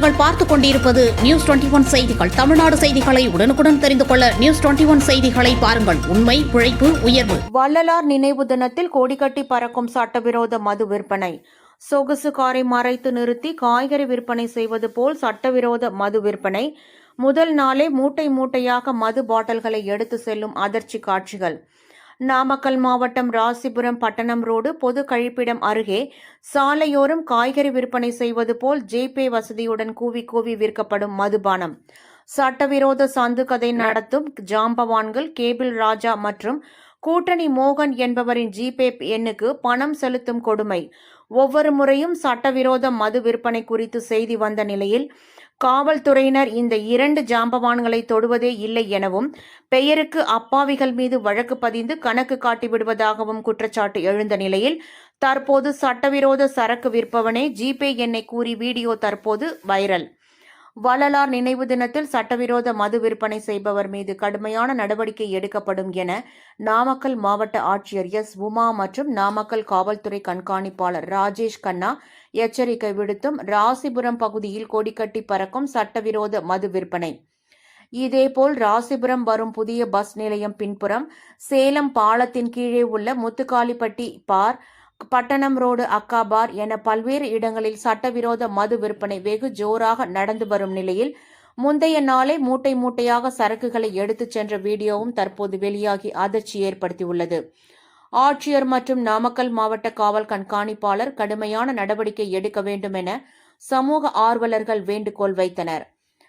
நீங்கள் பார்த்துக் கொண்டிருப்பது நியூஸ் டுவெண்டி ஒன் செய்திகள். தமிழ்நாடு செய்திகளை உடனுக்குடன் தெரிந்து கொள்ள நியூஸ் டுவெண்டி ஒன் செய்திகளை பாருங்கள். உண்மை உழைப்பு உயர்வு. வள்ளலார் நினைவு தினத்தில் கொடிகட்டி பறக்கும் சட்டவிரோத மது விற்பனை. சொகுசு காரை மறைத்து நிறுத்தி காய்கறி விற்பனை செய்வது போல் சட்டவிரோத மது விற்பனை. முதல் நாளே மூட்டை மூட்டையாக மது பாட்டில்களை எடுத்து செல்லும் அதிர்ச்சி காட்சிகள். நாமக்கல் மாவட்டம் ராசிபுரம் பட்டணம் ரோடு பொது கழிப்பிடம் அருகே சாலையோரம் காய்கறி விற்பனை செய்வது போல் ஜேபே வசதியுடன் கூவி கூவி விற்கப்படும் மதுபானம். சட்டவிரோத சந்து கதை நடத்தும் ஜாம்பவான்கள் கேபிள் ராஜா மற்றும் கூட்டணி மோகன் என்பவரின் ஜிபே எண்ணுக்கு பணம் செலுத்தும் கொடுமை. ஒவ்வொரு முறையும் சட்டவிரோத மது விற்பனை குறித்து செய்தி வந்த நிலையில் காவல்துறையினர் இந்த இரண்டு ஜாம்பவான்களை தொடுவதே இல்லை எனவும் பெயருக்கு அப்பாவிகள் மீது வழக்கு பதிந்து கணக்கு காட்டிவிடுவதாகவும் குற்றச்சாட்டு எழுந்த நிலையில் தற்போது சட்டவிரோத சரக்கு விற்பவனே ஜிபே எண்ணை கூறி வீடியோ தற்போது வைரல். வள்ளலார் நினைவு தினத்தில் சட்டவிரோத மது விற்பனை செய்பவர் மீது கடுமையான நடவடிக்கை எடுக்கப்படும் என நாமக்கல் மாவட்ட ஆட்சியர் எஸ். உமா மற்றும் நாமக்கல் காவல்துறை கண்காணிப்பாளர் ராஜேஷ் கண்ணா எச்சரிக்கை விடுத்தும் ராசிபுரம் பகுதியில் கொடிக்கட்டி பறக்கும் சட்டவிரோத மது விற்பனை. இதேபோல் ராசிபுரம் வரும் புதிய பஸ் நிலையம் பின்புறம் சேலம் பாலத்தின் கீழே உள்ள முத்துக்காளிப்பட்டி பார் பட்டணம் ரோடு அக்காபார் என பல்வேறு இடங்களில் சட்டவிரோத மது விற்பனை வெகு ஜோராக நடந்து வரும் நிலையில் முந்தைய நாளே மூட்டை மூட்டையாக சரக்குகளை எடுத்துச் சென்ற வீடியோவும் தற்போது வெளியாகி அதிர்ச்சி ஏற்படுத்தியுள்ளது. ஆட்சியர் மற்றும் நாமக்கல் மாவட்ட காவல் கண்காணிப்பாளர் கடுமையான நடவடிக்கை எடுக்க வேண்டும் என சமூக ஆர்வலர்கள் வேண்டுகோள் வைத்தனர்.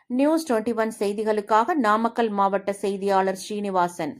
நியூஸ் டுவெண்டி ஒன் செய்திகளுக்காக நாமக்கல் மாவட்ட செய்தியாளர் ஸ்ரீனிவாசன்.